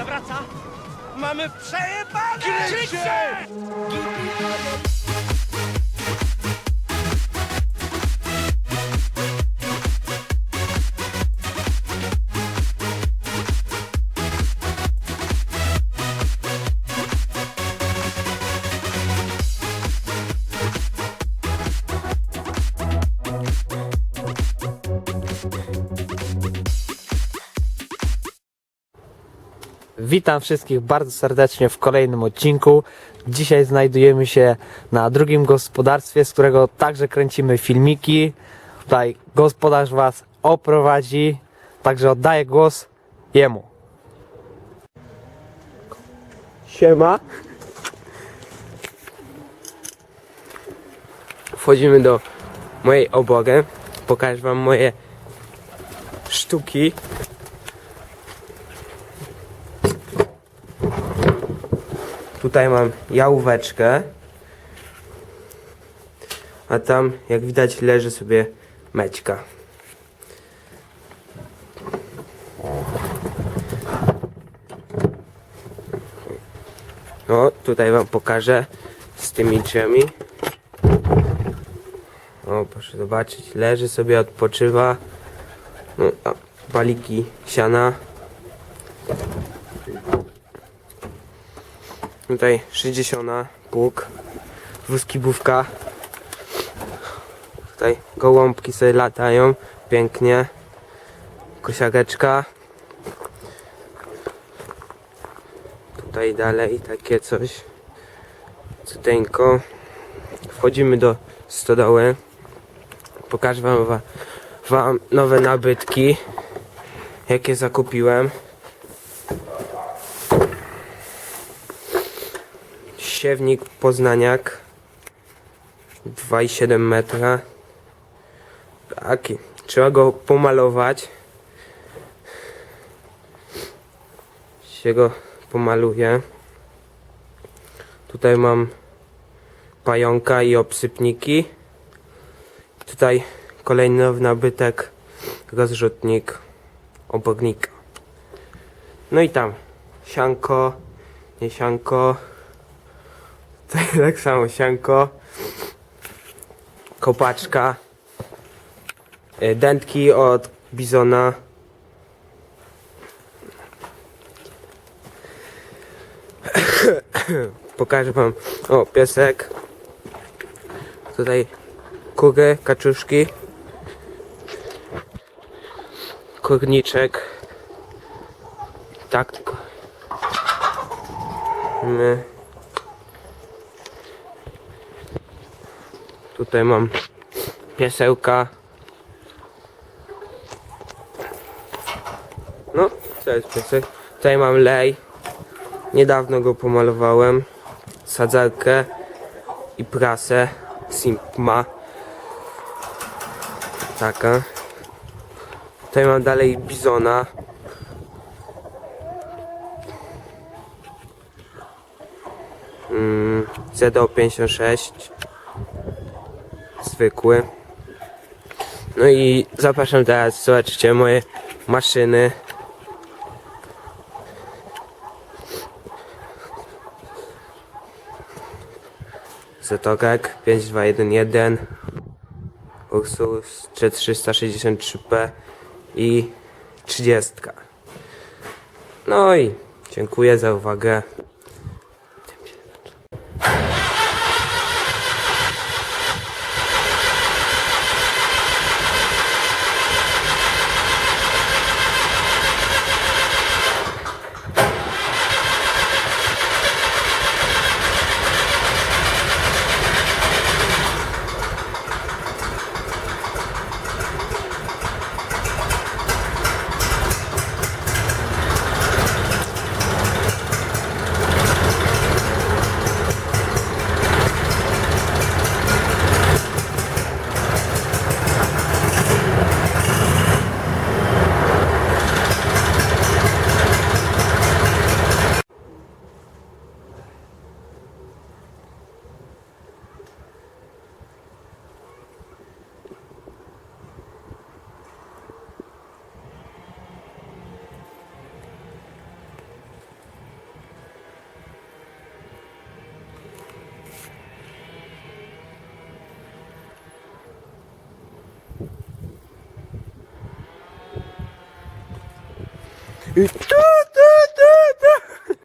Zawraca! Mamy przejebane! Kryć Witam wszystkich bardzo serdecznie w kolejnym odcinku. Dzisiaj znajdujemy się na drugim gospodarstwie, z którego także kręcimy filmiki. Tutaj gospodarz Was oprowadzi, także oddaję głos jemu. Siema. Wchodzimy do mojej obory. Pokażę wam moje sztuki. Tutaj mam jałóweczkę. A tam, jak widać, leży sobie mećka. No, tutaj wam pokażę z tymi drzwiami. O, proszę zobaczyć, leży sobie, odpoczywa. No, a siana. Tutaj 60 pług, wuskibówka. Tutaj gołąbki sobie latają, pięknie. Kosiareczka. Tutaj dalej takie coś. Cuteńko. Wchodzimy do stodoły. Pokażę wam, wa- wam nowe nabytki. Jakie zakupiłem. Siewnik Poznaniak. 2,7 metra. Taki. Trzeba go pomalować. Się go pomaluję. Tutaj mam pająka i obsypniki. Tutaj kolejny nabytek, rozrzutnik obornika. No i tam sianko, nie sianko. Tutaj tak samo sianko. Kopaczka. y, Dętki od bizona. Pokażę wam. O, piesek. Tutaj kury, kaczuszki. Kurniczek. Tak tylko. My. Tutaj mam piesełka. No, to jest piesek. Tutaj mam lej. Niedawno go pomalowałem. Sadzarkę i prasę Simpma. Taka. Tutaj mam dalej bizona. Mm, ZO56 zwykły. No i zapraszam teraz, zobaczcie moje maszyny. Zetokek 5211 Ursus 363P i 30. No i dziękuję za uwagę. I tu